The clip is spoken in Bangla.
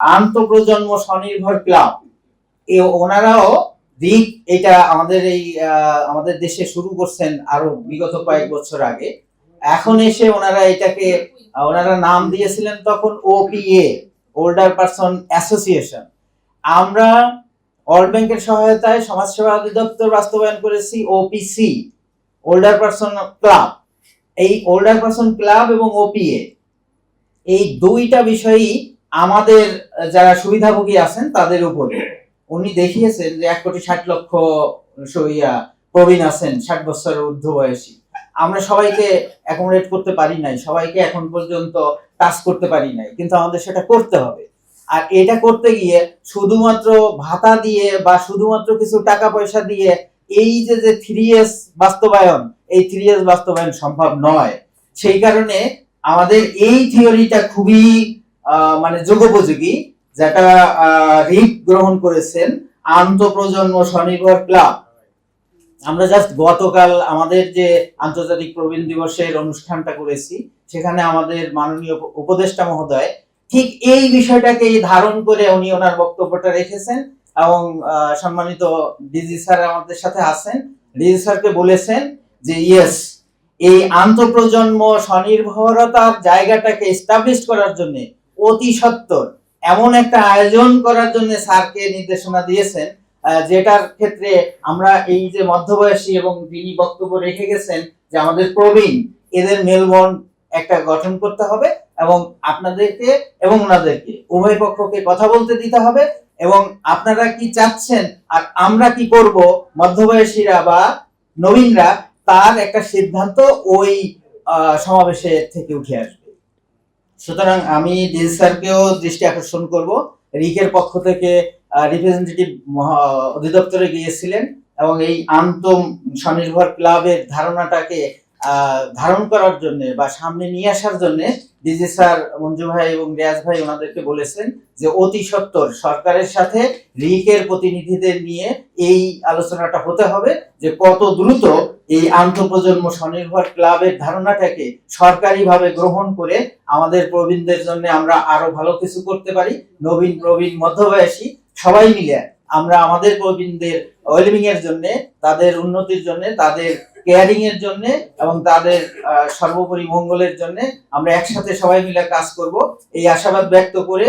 আন্তঃপ্রজন্ম স্বনির্ভর ক্লাব। এ ওনারাও দিক এটা আমাদের এই আমাদের দেশে শুরু করছেন আরও বিগত কয়েক বছর আগে। এখন এসে ওনারা এটাকে, ওনারা নাম দিয়েছিলেন তখন ওপিএ ওল্ডার পারসন অ্যাসোসিয়েশন আমরা ওয়ার্ল্ড ব্যাংকের সহায়তায় সমাজসেবা অধিদপ্তর বাস্তবায়ন করেছি ওপিসি ওল্ডার পারসন ক্লাব এই ওল্ডার পারসন ক্লাব এবং ওপিএ এই দুইটা বিষয়ই আমাদের যারা সুবিধাভোগী আছেন, তাদের উপরে। উনি দেখিয়েছেন যে এক কোটি ষাট লক্ষ সইয়া প্রবীণ আছেন, ষাট বছরের ঊর্ধ্ব বয়সী। আমরা সবাইকে অ্যাকোমোডেট করতে পারি নাই, সবাইকে এখন পর্যন্ত টাচ করতে পারি নাই, কিন্তু আমাদের সেটা করতে হবে। আর এটা করতে গিয়ে শুধুমাত্র ভাতা দিয়ে বা শুধুমাত্র কিছু টাকা পয়সা দিয়ে এই যে যে থ্রি এস বাস্তবায়ন, এই থ্রি এস বাস্তবায়ন সম্ভব নয়। সেই কারণে আমাদের এই থিওরিটা খুবই মানে যোগোপযোগী যেটা রিপ গ্রহণ করেছেন, আন্তঃপ্রজন্ম স্বনির্ভর ক্লাব। আমরা জাস্ট গতকাল আমাদের যে আন্তর্জাতিক প্রবীণ দিবসের অনুষ্ঠানটা করেছি, সেখানে আমাদের মাননীয় উপদেষ্টা মহোদয় ঠিক এই বিষয়টাকেই ধারণ করে উনি ওনার বক্তব্যটা রেখেছেন এবং সম্মানিত ডিজি স্যার আমাদের সাথে আছেন। ডিজি স্যারকে বলেছেন যে, ইয়েস, এই আন্তঃপ্রজন্ম স্বনির্ভরতার জায়গাটাকে এস্টাবলিশ করার জন্য অতি সত্বর এমন একটা আয়োজন করার জন্য স্যারকে নির্দেশনা দিয়েছেন যেটার ক্ষেত্রে আমরা এই যে মধ্যবয়সী এবং তিনি বক্তব্য রেখে গেছেন যে আমাদের প্রবীণ, এদের মেলবন্ধ একটা গঠন করতে হবে এবং আপনাদেরকে এবং ওনাদেরকে, উভয় পক্ষকে কথা বলতে দিতে হবে এবং আপনারা কি চাচ্ছেন আর আমরা কি করব, মধ্যবয়সীরা বা নবীনরা, তার একটা সিদ্ধান্ত ওই সমাবেশে থেকে উঠে আসবে। সুতরাং আমি ডিজি স্যারকেও দৃষ্টি আকর্ষণ করব। রিকের পক্ষ থেকে রিপ্রেজেন্টেটিভ অধিদপ্তরে গিয়েছিলেন এবং এই আন্ত স্বনির্ভর ক্লাবের ধারণাটাকে ধারণ করার জন্য বা সামনে নিয়ে আসার জন্য ডিজি স্যার মঞ্জু ভাই এবং রিয়াজ ভাই ওনাদেরকে বলেছেন যে অতি সত্বর সরকারের সাথে রিকের প্রতিনিধিদের নিয়ে এই আলোচনাটা হতে হবে যে কত দ্রুত এই আন্তঃপ্রজন্ম স্বনির্ভর ক্লাবের ধারণাটাকে সরকারিভাবে গ্রহণ করে আমাদের প্রবীণদের জন্য আমরা আরও ভালো কিছু করতে পারি। নবীন, প্রবীণ, মধ্যবয়সী সবাই মিলে আমরা আমাদের প্রবীণদের ওয়েলবিং এর জন্য, তাদের উন্নতির জন্য, তাদের কেয়ারিং এর জন্য এবং তাদের সর্বোপরি মঙ্গলের জন্য আমরা একসাথে সবাই মিলে কাজ করব। এই আশাবাদ ব্যক্ত করে